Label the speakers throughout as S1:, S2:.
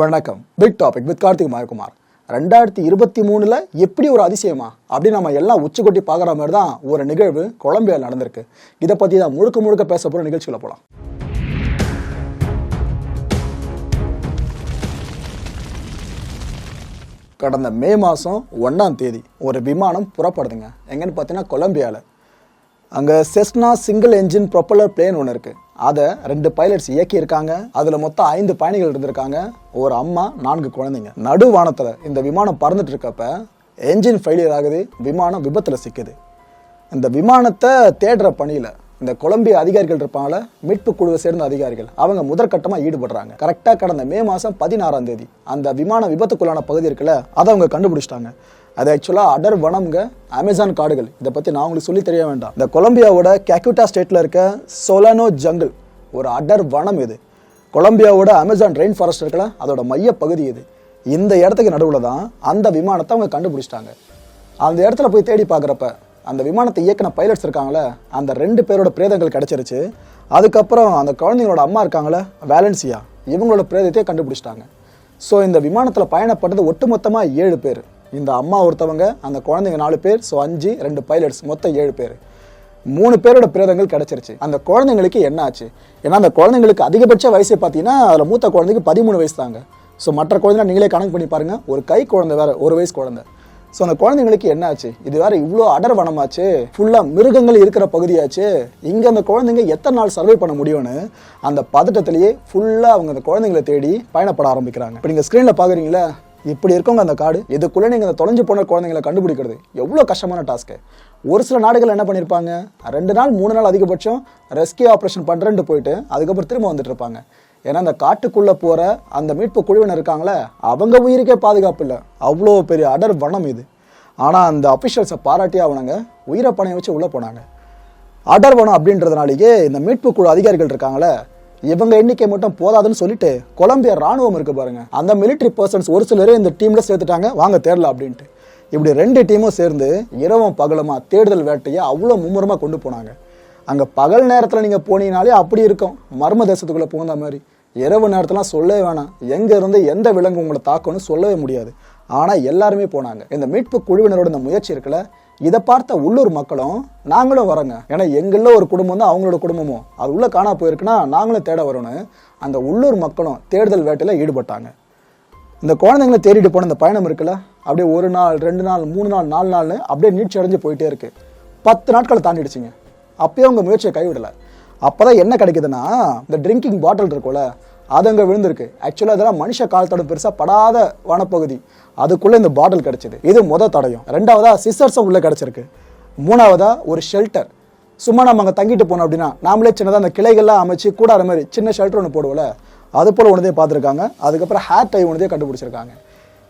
S1: வணக்கம். Big topic with Karthik Mayakumar. ரெண்டாயிரத்தி இருபத்தி மூணுல எப்படி ஒரு அதிசயமா? அப்படின்னு நம்ம எல்லாம் உச்சி கொட்டி பார்க்குற மாதிரி தான் ஒரு நிகழ்வு கொலம்பியா நடந்திருக்கு. இதை பற்றி தான் முழுக்க முழுக்க பேச போகிற நிகழ்ச்சியில் போகலாம் கடந்த மே மாதம் ஒன்றாம் தேதி ஒரு விமானம் புறப்படுதுங்க. எங்கன்னு பார்த்தீங்கன்னா கொலம்பியாவில் அங்கே Cessna single engine propeller plane ஒன்று இருக்குது அதை ரெண்டு பைலட்ஸ் இயக்கியிருக்காங்க. அதில் மொத்தம் ஐந்து பயணிகள் இருந்திருக்காங்க. ஒரு அம்மா நான்கு குழந்தைங்க. நடு வானத்தில் இந்த விமானம் பறந்துட்டு இருக்கப்ப என்ஜின் ஃபெயிலியர் ஆகுது. விமானம் விபத்தில் சிக்குது. இந்த விமானத்தை தேடுற பணியில் இந்த கொலம்பிய அதிகாரிகள் இருப்பாங்கள மீட்பு குழுவை சேர்ந்த அதிகாரிகள் அவங்க முதற்கட்டமாக ஈடுபடுறாங்க. கரெக்டாக கடந்த மே மாதம் பதினாறாம் தேதி அந்த விமான விபத்துக்குள்ளான பகுதி இருக்குல்ல அதை அவங்க கண்டுபிடிச்சிட்டாங்க. அது ஆக்சுவலாக அடர் வனம்ங்க. அமேசான் காடுகள். இதை பற்றி நான் உங்களுக்கு சொல்லி தெரிய வேண்டாம். இந்த கொலம்பியாவோட கேக்யூட்டா ஸ்டேட்டில் இருக்க சொலனோ ஜங்கிள் ஒரு அடர் வனம் இது. கொலம்பியாவோட அமேசான் ரெயின் ஃபாரஸ்ட் இருக்கல அதோட மைய பகுதி இது. இந்த இடத்துக்கு நடுவில் தான் அந்த விமானத்தை அவங்க கண்டுபிடிச்சிட்டாங்க. அந்த இடத்துல போய் தேடி பார்க்குறப்ப அந்த விமானத்தை இயக்கின பைலட்ஸ் இருக்காங்களே அந்த ரெண்டு பேரோட பிரேதங்கள் கிடச்சிருச்சு. அதுக்கப்புறம் அந்த குழந்தைங்களோட அம்மா இருக்காங்களே வேலன்சியா இவங்களோட பிரேதத்தையே கண்டுபிடிச்சிட்டாங்க. ஸோ இந்த விமானத்தில் பயணப்பட்டது ஒட்டுமொத்தமாக ஏழு பேர். இந்த அம்மா ஒருத்தவங்க அந்த குழந்தைங்க நாலு பேர் ஸோ அஞ்சு ரெண்டு பைலட்ஸ் மொத்தம் ஏழு பேர். மூணு பேரோட பிரேதங்கள் கிடச்சிருச்சு. அந்த குழந்தைங்களுக்கு என்ன ஆச்சு? ஏன்னா அந்த குழந்தைங்களுக்கு அதிகபட்ச வயசு பார்த்தீங்கன்னா அதில் மூத்த குழந்தைக்கு பதிமூணு வயசு தாங்க. ஸோ மற்ற குழந்தை நீங்களே கணக்கு பண்ணி பாருங்கள் ஒரு கை குழந்தை வேற ஒரு வயசு குழந்தை. ஸோ அந்த குழந்தைங்களுக்கு என்ன ஆச்சு? இது வேறு இவ்வளோ அடர் வனமாச்சு ஃபுல்லாக மிருகங்கள் இருக்கிற பகுதியாச்சு. இங்கே அந்த குழந்தைங்க எத்தனை நாள் சர்வை பண்ண முடியும்னு அந்த பதட்டத்திலேயே ஃபுல்லாக அவங்க அந்த குழந்தைங்களை தேடி பயணப்பட ஆரம்பிக்கிறாங்க. இப்போ நீங்கள் ஸ்க்ரீனில் பார்க்குறீங்களா இப்படி இருக்கவங்க அந்த காடு இதுக்குள்ளே நீங்கள் அந்த தொலைஞ்சு போன குழந்தைங்களை கண்டுபிடிக்கிறது? எவ்வளோ கஷ்டமான டாஸ்க்கு ஒரு சில நாடுகள் என்ன பண்ணியிருப்பாங்க ரெண்டு நாள் மூணு நாள் அதிகபட்சம் ரெஸ்கியூ ஆப்ரேஷன் பண்ணுறேன்ட்டு போயிட்டு அதுக்கப்புறம் திரும்ப வந்துட்டு இருப்பாங்க. ஏன்னா அந்த காட்டுக்குள்ளே போகிற அந்த மீட்பு குழுவினர் இருக்காங்களே அவங்க உயிருக்கே பாதுகாப்பு இல்லை. அவ்வளோ பெரிய அடர் வனம் இது. ஆனால் அந்த அஃபிஷியல்ஸை பாராட்டி அவனுங்க உயிரை பணைய வச்சு உள்ளே போனாங்க. அடர் வனம் அப்படின்றதுனாலேயே இந்த மீட்பு குழு அதிகாரிகள் இருக்காங்களே இவங்க எண்ணிக்கை மட்டும் போதாதுன்னு சொல்லிட்டு கொலம்பியா ராணுவம் இருக்கு பாருங்க. அந்த மிலிட்ரி பர்சன்ஸ் ஒரு சிலரே இந்த டீம்ல சேர்த்துட்டாங்க வாங்க தேடலாம் அப்படின்ட்டு. இப்படி ரெண்டு டீமும் சேர்ந்து இரவும் பகலுமா தேடுதல் வேட்டையை அவ்வளோ மும்முரமாக கொண்டு போனாங்க. அங்கே பகல் நேரத்தில் நீங்கள் போனீங்கனாலே அப்படி இருக்கும். மர்ம தேசத்துக்குள்ளே புகுந்த மாதிரி. இரவு நேரத்தெலாம் சொல்லவே வேணாம். எங்கே இருந்து எந்த விலங்கு உங்களை தாக்கணும்னு சொல்லவே முடியாது. ஆனால் எல்லாருமே போனாங்க. இந்த மீட்பு குழுவினரோட இந்த முயற்சி இருக்குல்ல இதை பார்த்த உள்ளூர் மக்களும் நாங்களும் வரோங்க. ஏன்னா எங்களில் ஒரு குடும்பம் தான் அவங்களோட குடும்பமும். அது உள்ளே காணா போயிருக்குன்னா நாங்களும் தேட வரணும். அந்த உள்ளூர் மக்களும் தேடுதல் வேட்டையில் ஈடுபட்டாங்க. இந்த குழந்தைங்களை தேடிட்டு போன இந்த பயணம் இருக்குல்ல அப்படியே ஒரு நாள் ரெண்டு நாள் மூணு நாள் நாலு நாள்னு அப்படியே நீட்சி அடைஞ்சு போயிட்டே இருக்கு. பத்து நாட்களை தாண்டிடுச்சுங்க. அப்பயே அவங்க முயற்சியை கைவிடலை. அப்போ தான் என்ன கிடைக்குதுன்னா இந்த ட்ரிங்கிங் பாட்டில் இருக்கும்ல அது அங்கே விழுந்திருக்கு ஆக்சுவலாக இதெல்லாம் மனுஷ காலத்தோட பெருசாக படாத வனப்பகுதி. அதுக்குள்ளே இந்த பாட்டில் கிடச்சிது. இது மொதல் தடயம். ரெண்டாவதாக சிஸ்டர்ஸும் உள்ளே கிடச்சிருக்கு. மூணாவதாக ஒரு ஷெல்டர் சும்மா நம்ம அங்கே தங்கிட்டு போனோம் அப்படின்னா நாமளே சின்னதாக அந்த கிளைகள்லாம் அமைச்சு கூடாத மாதிரி சின்ன ஷெல்டர் ஒன்று போடுவோம்ல அது போல் ஒன்றதே பார்த்துருக்காங்க. அதுக்கப்புறம் ஹேர் டை ஒன்றதே கண்டுபிடிச்சிருக்காங்க.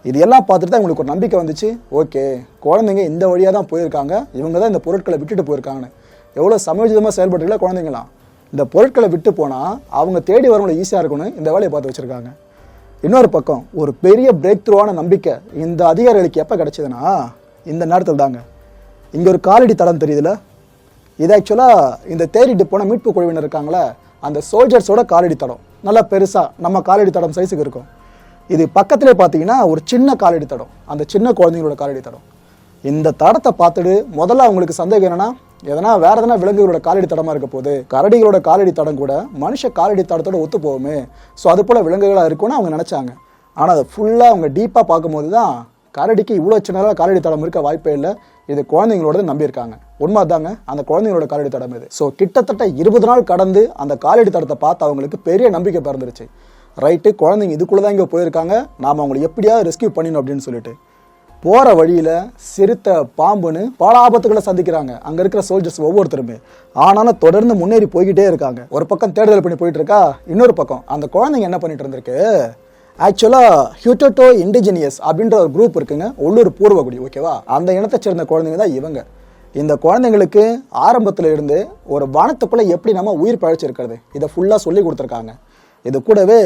S1: இது எல்லாம் பார்த்துட்டு தான் உங்களுக்கு ஒரு நம்பிக்கை வந்துச்சு. ஓகே குழந்தைங்க இந்த வழியாக தான் போயிருக்காங்க. இவங்க தான் இந்த பொருட்களை விட்டுட்டு போயிருக்காங்கன்னு. எவ்வளோ சமயோஜிதமாக செயல்பட்டுருக்கல குழந்தைங்களாம். இந்த பொருட்களை விட்டு போனால் அவங்க தேடி வரவங்களை ஈஸியாக இருக்கும்னு இந்த வேலையை பார்த்து வச்சுருக்காங்க. இன்னொரு பக்கம் ஒரு பெரிய பிரேக் த்ரூவான நம்பிக்கை இந்த அதிகாரிகளுக்கு எப்போ கிடச்சிதுன்னா இந்த நேரத்தில் தாங்க. இங்கே ஒரு காலடி தடம் தெரியுதுல? இது ஆக்சுவலாக இந்த தேடிட்டு போன மீட்பு குழுவினர் இருக்காங்களே அந்த சோல்ஜர்ஸோட காலடி தடம். நல்லா பெருசாக நம்ம காலடி தடம் சைஸுக்கு இருக்கும். இது பக்கத்திலே பார்த்தீங்கன்னா ஒரு சின்ன காலடி தடம். அந்த சின்ன குழந்தைங்களோட காலடி தடம். இந்த தடத்தை பார்த்துட்டு முதல்ல அவங்களுக்கு சந்தேகம் என்னென்னா எதனா வேற எதனா விலங்குகளோட காலடி தடமா இருக்க போது கரடிகளோட காலடி தடம் கூட மனுஷ காலடி தடத்தோட ஒத்து போகுமே. ஸோ அது போல விலங்குகளாக இருக்கும்னு அவங்க நினைச்சாங்க. ஆனால் அதை ஃபுல்லாக அவங்க டீப்பாக பார்க்கும்போது தான் கரடிக்கு இவ்வளோ சின்னதாக காலடி தடம் இருக்க வாய்ப்பே இல்லை. இது குழந்தைங்களோட நம்பியிருக்காங்க. உண்மை தாங்க அந்த குழந்தைங்களோட காலடி தடம் இது. ஸோ கிட்டத்தட்ட இருபது நாள் கடந்து அந்த காலடி தடத்தை பார்த்து அவங்களுக்கு பெரிய நம்பிக்கை பிறந்துருச்சு. ரைட்டு குழந்தைங்க இதுக்குள்ளே தான் இங்கே போயிருக்காங்க. நாம் அவங்களை எப்படியாவது ரெஸ்கியூ பண்ணிடணும் அப்படின்னு சொல்லிட்டு. போகிற வழியில் சிறுத்த பாம்புன்னு பல ஆபத்துகளை சந்திக்கிறாங்க. அங்கே இருக்கிற சோல்ஜர்ஸ் ஒவ்வொருத்தருமே. ஆனாலும் தொடர்ந்து முன்னேறி போய்கிட்டே இருக்காங்க. ஒரு பக்கம் தேடுதல் பண்ணி போயிட்டு இருக்கா இன்னொரு பக்கம் அந்த குழந்தைங்க என்ன பண்ணிட்டு இருந்திருக்கு? ஆக்சுவலாக ஹியூட்டோ இண்டிஜினியஸ் அப்படின்ற ஒரு குரூப் இருக்குங்க உள்ளூர் பூர்வகுடி ஓகேவா அந்த இனத்தை சேர்ந்த குழந்தைங்க தான் இவங்க. இந்த குழந்தைங்களுக்கு ஆரம்பத்தில் இருந்து ஒரு வனத்துக்குள்ளே எப்படி நம்ம உயிர் பழைச்சிருக்கிறது? இதை ஃபுல்லாக சொல்லி கொடுத்துருக்காங்க. இது கூடவே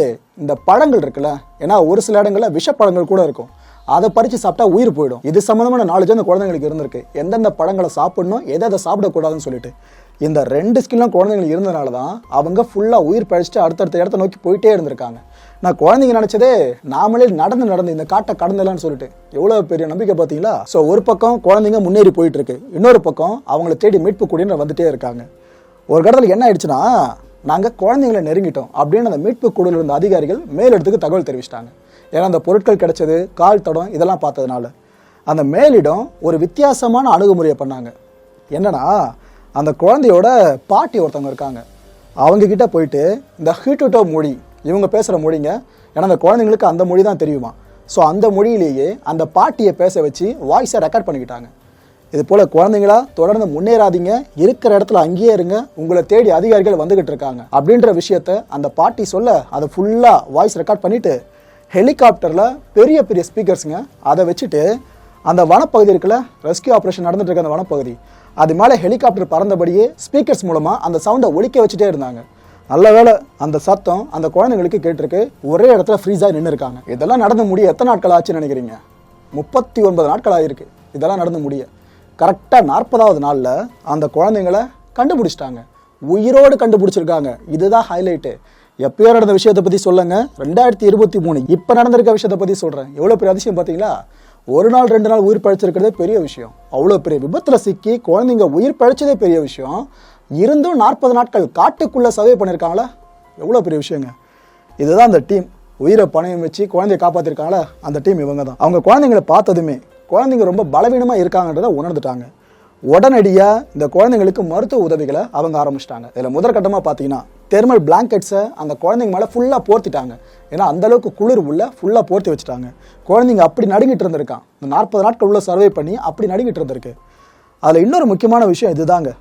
S1: இந்த பழங்கள் இருக்குல்ல ஏன்னா ஒரு சில இடங்களில் விஷப்பழங்கள் கூட இருக்கும். அதை பறித்து சாப்பிட்டா உயிர் போயிடும். இது சம்மந்தமான நாலேஜ் அந்த குழந்தைங்களுக்கு இருந்திருக்கு. எந்தெந்த பழங்களை சாப்பிடணும் எதை அதை சாப்பிடக்கூடாதுன்னு சொல்லிட்டு. இந்த ரெண்டு ஸ்கில்லும் குழந்தைங்களுக்கு இருந்தனால தான் அவங்க ஃபுல்லாக உயிர் பழிச்சிட்டு அடுத்தடுத்த இடத்த நோக்கி போயிட்டே இருந்திருக்காங்க. நான் குழந்தைங்க நினச்சதே நாமளே நடந்து நடந்து இந்த காட்டை கடந்தலாம்னு சொல்லிட்டு. எவ்வளோ பெரிய நம்பிக்கை பார்த்தீங்களா? ஸோ ஒரு பக்கம் குழந்தைங்க முன்னேறி போயிட்டு இருக்கு இன்னொரு பக்கம் அவங்கள தேடி மீட்பு குடியினர் வந்துட்டே இருக்காங்க. ஒரு கடத்தில் என்ன ஆயிடுச்சுன்னா நாங்கள் குழந்தைங்களை நெருங்கிட்டோம் அப்படின்னு அந்த மீட்பு குழுவில் இருந்த அதிகாரிகள் மேலிடத்துக்கு தகவல் தெரிவிச்சிட்டாங்க. ஏன்னா அந்த பொருட்கள் கிடைச்சது கால் தடம் இதெல்லாம் பார்த்ததுனால. அந்த மேலிடம் ஒரு வித்தியாசமான அணுகுமுறையை பண்ணாங்க. என்னன்னா அந்த குழந்தையோட பாட்டி ஒருத்தவங்க இருக்காங்க. அவங்கக்கிட்ட போயிட்டு இந்த ஹீட்டுட்டோ மொழி இவங்க பேசுகிற மொழிங்க ஏன்னா அந்த குழந்தைங்களுக்கு அந்த மொழி தான் தெரியுமா? ஸோ அந்த மொழியிலேயே அந்த பாட்டியை பேச வச்சு வாய்ஸை ரெக்கார்ட் பண்ணிக்கிட்டாங்க. இது போல் குழந்தைங்களா தொடர்ந்து முன்னேறாதீங்க இருக்கிற இடத்துல அங்கேயே இருங்க உங்களை தேடி அதிகாரிகள் வந்துகிட்டு இருக்காங்க. அப்படின்ற விஷயத்த அந்த பாட்டி சொல்ல அதை ஃபுல்லாக வாய்ஸ் ரெக்கார்ட் பண்ணிவிட்டு ஹெலிகாப்டரில் பெரிய பெரிய ஸ்பீக்கர்ஸுங்க அதை வச்சுட்டு அந்த வனப்பகுதி இருக்குல்ல ரெஸ்கியூ ஆப்ரேஷன் நடந்துட்டு இருக்க அந்த வனப்பகுதி அது மேலே ஹெலிகாப்டர் பறந்தபடியே ஸ்பீக்கர்ஸ் மூலமாக அந்த சவுண்டை ஒழிக்க வச்சுட்டே இருந்தாங்க. நல்ல வேளை அந்த சத்தம் அந்த குழந்தைங்களுக்கு கேட்டிருக்கு. ஒரே இடத்துல ஃப்ரீஸாக நின்று இருக்காங்க. இதெல்லாம் நடந்து முடிய எத்தனை நாட்கள் ஆச்சுன்னு நினைக்கிறீங்க? முப்பத்தி ஒன்பது நாட்கள் ஆகிருக்கு இதெல்லாம் நடந்து முடிய. கரெக்டாக நாற்பதாவது நாளில் அந்த குழந்தைங்கள கண்டுபிடிச்சிட்டாங்க. உயிரோடு கண்டுபிடிச்சிருக்காங்க. இதுதான் ஹைலைட்டு எப்பயோ நடந்த விஷயத்தை பற்றி சொல்லுங்க. ரெண்டாயிரத்தி இருபத்தி மூணு இப்போ நடந்திருக்க விஷயத்தை பற்றி சொல்கிறேன் எவ்வளோ பெரிய அதிசயம் பார்த்தீங்களா ஒரு நாள் ரெண்டு நாள் உயிர் பழைச்சிருக்கிறதே பெரிய விஷயம். அவ்வளோ பெரிய விபத்தில் சிக்கி குழந்தைங்க உயிர் பழைச்சதே பெரிய விஷயம். இருந்தும் நாற்பது நாட்கள் காட்டுக்குள்ளே சர்வே பண்ணியிருக்காங்களா எவ்வளோ பெரிய விஷயங்க. இதுதான் அந்த டீம். உயிரை பணயம் வச்சு குழந்தைய காப்பாற்றிருக்காங்களா அந்த டீம் இவங்க தான் அவங்க குழந்தைங்களை பார்த்ததுமே குழந்தைங்க ரொம்ப பலவீனமாக இருக்காங்கன்றதை உணர்ந்துட்டாங்க. உடனடியாக இந்த குழந்தைங்களுக்கு மருத்துவ உதவிகளை அவங்க ஆரம்பிச்சிட்டாங்க. இதில் முதற்கட்டமாக பார்த்தீங்கன்னா தெர்மல் பிளாங்கெட்ஸை அந்த குழந்தைங்க மேலே ஃபுல்லாக போர்த்திட்டாங்க. ஏன்னா அந்த அளவுக்கு குளிர் உள்ள ஃபுல்லாக போர்த்தி வச்சுட்டாங்க. குழந்தைங்க அப்படி நடுங்கிட்டு இருந்திருக்கான். இந்த நாற்பது நாட்கள் உள்ள சர்வே பண்ணி அப்படி நடுங்கிட்டு இருந்திருக்கு. அதில் இன்னொரு முக்கியமான விஷயம் இதுதாங்க.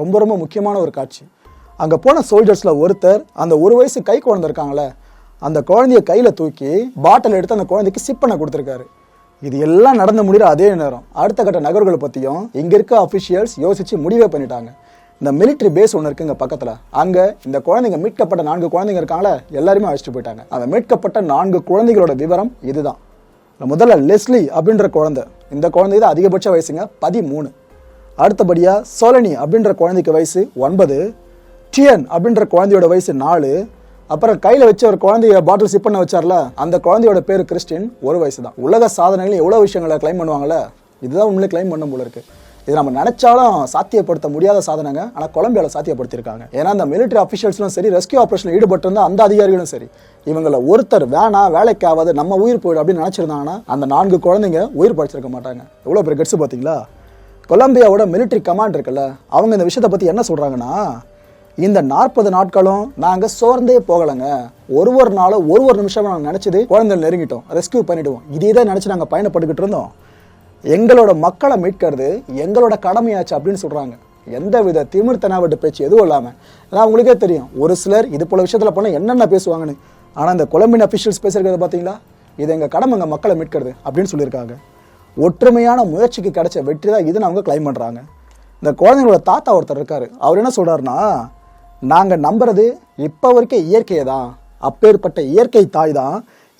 S1: ரொம்ப ரொம்ப முக்கியமான ஒரு காட்சி. அங்கே போன சோல்ஜர்ஸில் ஒருத்தர் அந்த ஒரு வயசு கை குழந்தை இருக்காங்களே அந்த குழந்தைய கையில் தூக்கி பாட்டில் எடுத்து அந்த குழந்தைக்கு சிப் பண்ண கொடுத்துருக்காரு. இது எல்லாம் நடந்து முடிகிற அதே நேரம். அடுத்த கட்ட நகர்வுகளை பற்றியும் இங்கே இருக்க அஃபிஷியல்ஸ் யோசித்து முடிவே பண்ணிட்டாங்க. இந்த மிலிட்ரி பேஸ் ஒன்று இருக்குங்க பக்கத்தில். அங்கே இந்த குழந்தைங்க மீட்கப்பட்ட நான்கு குழந்தைங்க இருக்காங்களே எல்லாருமே அழைச்சிட்டு போயிட்டாங்க. அந்த மீட்கப்பட்ட நான்கு குழந்தைகளோட விவரம் இதுதான். முதல்ல லெஸ்லி அப்படின்ற குழந்தை. இந்த குழந்தை தான் அதிகபட்ச வயசுங்க பதிமூணு. அடுத்தபடியாக சோலனி அப்படின்ற குழந்தைக்கு வயசு ஒன்பது. டியன் அப்படின்ற குழந்தையோட வயசு நாலு. அப்புறம் கையில் வச்ச ஒரு குழந்தைய பாட்டில் சிப் பண்ண வச்சார்ல அந்த குழந்தையோட பேர் கிறிஸ்டின் ஒரு வயசு தான் உலக சாதனைகள் எவ்வளோ விஷயங்களை கிளைம் பண்ணுவாங்களே இதுதான் உண்மையிலே கிளைம் பண்ண போல இருக்குது இது நம்ம நினைச்சாலும் சாத்தியப்படுத்த முடியாத சாதனைங்க. ஆனால் கொலம்பியாவில் சாத்தியப்படுத்தியிருக்காங்க. ஏன்னா அந்த மிலிட்டரி அஃபிஷியல்ஸ்லும் சரி ரெஸ்கியூ ஆப்ரேஷனில் ஈடுபட்டிருந்த அந்த அதிகாரிகளும் சரி இவங்களை ஒருத்தர் வேணாம் வேலைக்காவது நம்ம உயிர் போயிடும் அப்படின்னு நினச்சிருந்தாங்கன்னா அந்த நான்கு குழந்தைங்க உயிர் படிச்சிருக்க மாட்டாங்க. எவ்வளோ பெரிய கெட்ஸ் பார்த்தீங்களா? கொலம்பியாவோட மிலிட்டரி கமாண்ட் இருக்குல்ல அவங்க இந்த விஷயத்தை பற்றி என்ன சொல்கிறாங்கன்னா இந்த நாற்பது நாட்களும் நாங்கள் சோர்ந்தே போகலைங்க. ஒரு ஒரு நாளும் ஒரு ஒரு நிமிஷம் நாங்கள் நினச்சது குழந்தைகள் நெருங்கிட்டோம் ரெஸ்கியூ பண்ணிவிடுவோம் இதே தான் நினச்சி நாங்கள் பயணப்பட்டுக்கிட்டு இருந்தோம். எங்களோட மக்களை மீட்கிறது எங்களோட கடமையாச்சு அப்படின்னு சொல்கிறாங்க எந்த வித திமிர்த்தனாவட்டு பேச்சு எதுவும் இல்லாமல் ஏன்னா உங்களுக்கே தெரியும் ஒரு சிலர் இது போல விஷயத்தில் போனால் என்னென்ன பேசுவாங்கன்னு. ஆனால் இந்த கொலம்பின் அஃபிஷியல்ஸ் பேசுகிறத பார்த்தீங்களா இது எங்கள் கடமை எங்கள் மக்களை மீட்கிறது அப்படின்னு சொல்லியிருக்காங்க. ஒற்றுமையான முயற்சிக்கு கிடைச்ச வெற்றி தான் இதுன்னு அவங்க கிளைம் பண்ணுறாங்க இந்த குழந்தைங்களோட தாத்தா ஒருத்தர் இருக்கார். அவர் என்ன சொல்கிறாருன்னா நாங்கள் நம்புறது இப்போ வரைக்கும் இயற்கையை தான் அப்பேற்பட்ட இயற்கை தாய் தான்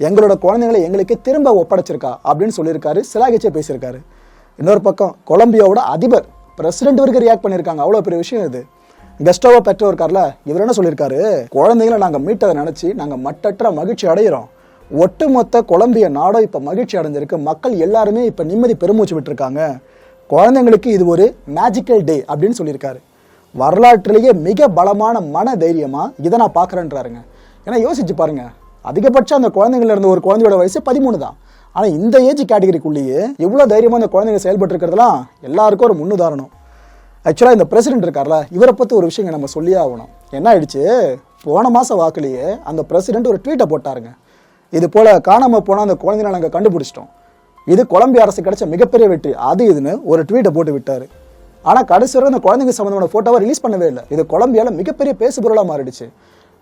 S1: எங்களோட குழந்தைங்களை எங்களுக்கு திரும்ப ஒப்படைச்சிருக்கா அப்படின்னு சொல்லியிருக்காரு சிலாகிச்சே பேசியிருக்காரு. இன்னொரு பக்கம் கொலம்பியாவோட அதிபர் பிரசிடென்ட் வரைக்கும் ரியாக்ட் பண்ணியிருக்காங்க. அவ்வளோ பெரிய விஷயம் இது. கெஸ்டோவோ பெற்றோ இருக்கார்ல இவர் என்ன சொல்லியிருக்காரு? குழந்தைங்களை நாங்கள் மீட்டதை நினச்சி நாங்கள் மட்டற்ற மகிழ்ச்சி அடைகிறோம் ஒட்டுமொத்த கொலம்பிய நாடோ இப்போ மகிழ்ச்சி அடைஞ்சிருக்கு. மக்கள் எல்லாருமே இப்போ நிம்மதி பெருமூச்சு விட்டுருக்காங்க. குழந்தைங்களுக்கு இது ஒரு மேஜிக்கல் டே அப்படின்னு சொல்லியிருக்காரு. வரலாற்றிலேயே மிக பலமான மன தைரியமாக இதை நான் பார்க்குறேன்றாருங்க. ஏன்னா யோசிச்சு பாருங்கள் அதிகபட்சம் அந்த குழந்தைங்கள இருந்த ஒரு குழந்தையோட வயசு பதிமூணு தான். ஆனால் இந்த ஏஜ் கேட்டகரிக்குள்ளேயே எவ்வளோ தைரியமாக அந்த குழந்தைங்க செயல்பட்டு இருக்கிறதுலாம் எல்லாருக்கும் ஒரு முன்னுதாரணம். ஆக்சுவலாக இந்த பிரசிடென்ட் இருக்கார்ல இவரை பற்றி ஒரு விஷயங்க நம்ம சொல்லியே ஆகணும். என்ன ஆயிடுச்சு? போன மாதம் வாக்குலேயே அந்த பிரசிடென்ட் ஒரு ட்வீட்டை போட்டாருங்க. இது போல் காணாமல் போனால் அந்த குழந்தைகளை நாங்கள் கண்டுபிடிச்சிட்டோம். இது கொலம்பிய அரசு கிடைச்ச மிகப்பெரிய வெற்றி. அது இதுன்னு ஒரு ட்வீட்டை போட்டு விட்டார். ஆனால் கடைசி வரை அந்த குழந்தைங்க சம்மந்தமான ஃபோட்டோவை ரிலீஸ் பண்ணவே இல்லை. இது கொலம்பியாவில் மிகப்பெரிய பேசுபொருளாக மாறிடுச்சு.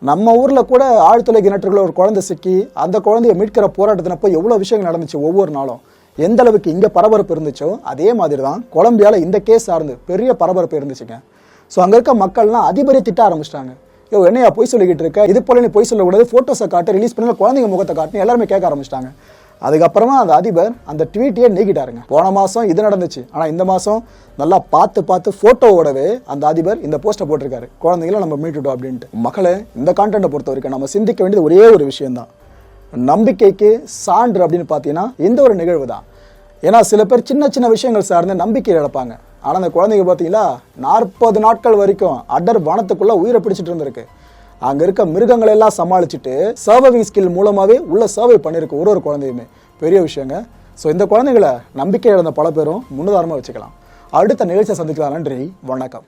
S1: நம்ம ஊரில் கூட ஆழ்துளை கிணற்றுக்குள்ள ஒரு குழந்தை சிக்கி அந்த குழந்தைய மீட்கிற போராட்டத்தினப்போ எவ்வளோ விஷயங்கள் நடந்துச்சு ஒவ்வொரு நாளும். எந்த அளவுக்கு இங்கே பரபரப்பு இருந்துச்சோ அதே மாதிரி தான் கொலம்பியாவில் இந்த கேஸ் சார்ந்து பெரிய பரபரப்பு இருந்துச்சுங்க. ஸோ அங்கே இருக்க மக்கள்லாம் அதிபரை திட்ட ஆரம்பிச்சிட்டாங்க. யோ என்னையா பொய் சொல்லிக்கிட்டு இருக்க? இது போல நீ பொய் சொல்லக்கூடாது ஃபோட்டோஸை காட்டு ரிலீஸ் பண்ணி குழந்தைங்க முகத்தை காட்டுன்னு எல்லாருமே கேட்க ஆரம்பிச்சிட்டாங்க. அதுக்கப்புறமா அந்த அதிபர் அந்த ட்வீட்டையே நீக்கிட்டாருங்க. போன மாதம் இது நடந்துச்சு. ஆனால் இந்த மாதம் நல்லா பார்த்து பார்த்து ஃபோட்டோவோடவே அந்த அதிபர் இந்த போஸ்ட்டை போட்டிருக்காரு. குழந்தைங்கள நம்ம மீட்டுட்டோம் அப்படின்ட்டு. மக்களை இந்த கான்டென்ட்டை பொறுத்த வரைக்கும் நம்ம சிந்திக்க வேண்டியது ஒரே ஒரு விஷயம்தான். நம்பிக்கைக்கு சான்று அப்படின்னு பார்த்தீங்கன்னா இந்த ஒரு நிகழ்வு தான் ஏன்னா சில பேர் சின்ன சின்ன விஷயங்கள் சார்ந்து நம்பிக்கை இழப்பாங்க. ஆனால் அந்த குழந்தைங்க பார்த்தீங்களா நாற்பது நாட்கள் வரைக்கும் அடர் வனத்துக்குள்ளே உயிரை பிடிச்சிட்டு இருந்திருக்கு. அங்கே இருக்க மிருகங்களை எல்லாம் சமாளிச்சுட்டு சர்வைவிங் ஸ்கில் மூலமாகவே உள்ள சர்வை பண்ணியிருக்கு ஒரு ஒரு குழந்தையுமே. பெரிய விஷயங்க. ஸோ இந்த குழந்தைகளை நம்பிக்கை இழந்த பல பேரும் முன்னுதாரணமாக வச்சுக்கலாம். அடுத்த நிகழ்ச்சியை சந்திக்கலாம். நன்றி. வணக்கம்.